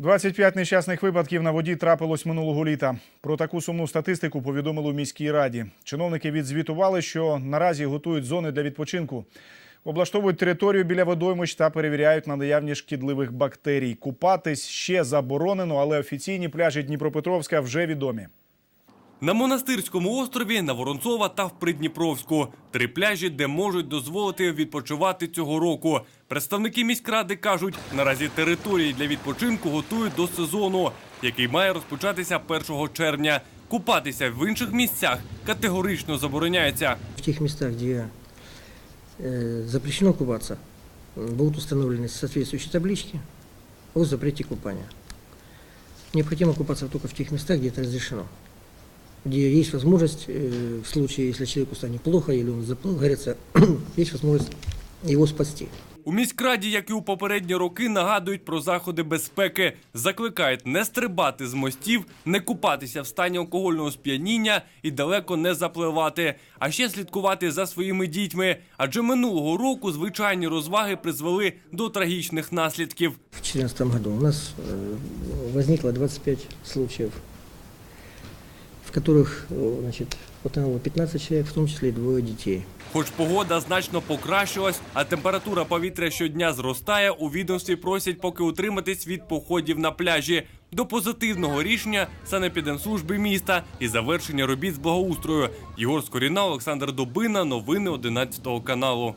25 нещасних випадків на воді трапилось минулого літа. Про таку сумну статистику повідомили у міській раді. Чиновники відзвітували, що наразі готують зони для відпочинку, облаштовують територію біля водоймищ та перевіряють на наявність шкідливих бактерій. Купатись ще заборонено, але офіційні пляжі Дніпропетровська вже відомі На монастирському острові, на Воронцова та в Придніпровську три пляжі, де можуть дозволити відпочивати цього року. Представники міськради кажуть, наразі території для відпочинку готують до сезону, який має розпочатися 1 червня. Купатися в інших місцях категорично забороняється. В тех местах, где э, запрещено купаться, м, будут установлены соответствующие таблички о запрете купания. Необходимо купаться только в тех местах, где это разрешено. Где есть возможность, э, в случае, если человеку станет плохо или он заплыл, горится, есть возможность его спасти. У міськраді, як і у попередні роки, нагадують про заходи безпеки, закликають не стрибати з мостів, не купатися в стані алкогольного сп'яніння і далеко не запливати, а ще слідкувати за своїми дітьми. Адже минулого року звичайні розваги призвели до трагічних наслідків. В 2014 году у нас э, возникло 25 случаев, которых э, значит, потонуло 15 человек, в том числе и двое детей. Хоч погода значно покращилась, а температура повітря щодня зростає, у відомстві просять поки утриматись від походів на пляжі до позитивного рішення санепідемслужби міста і завершення робіт з благоустрою. Єгор Скоріна, Олександр Добина. Новини 11 каналу.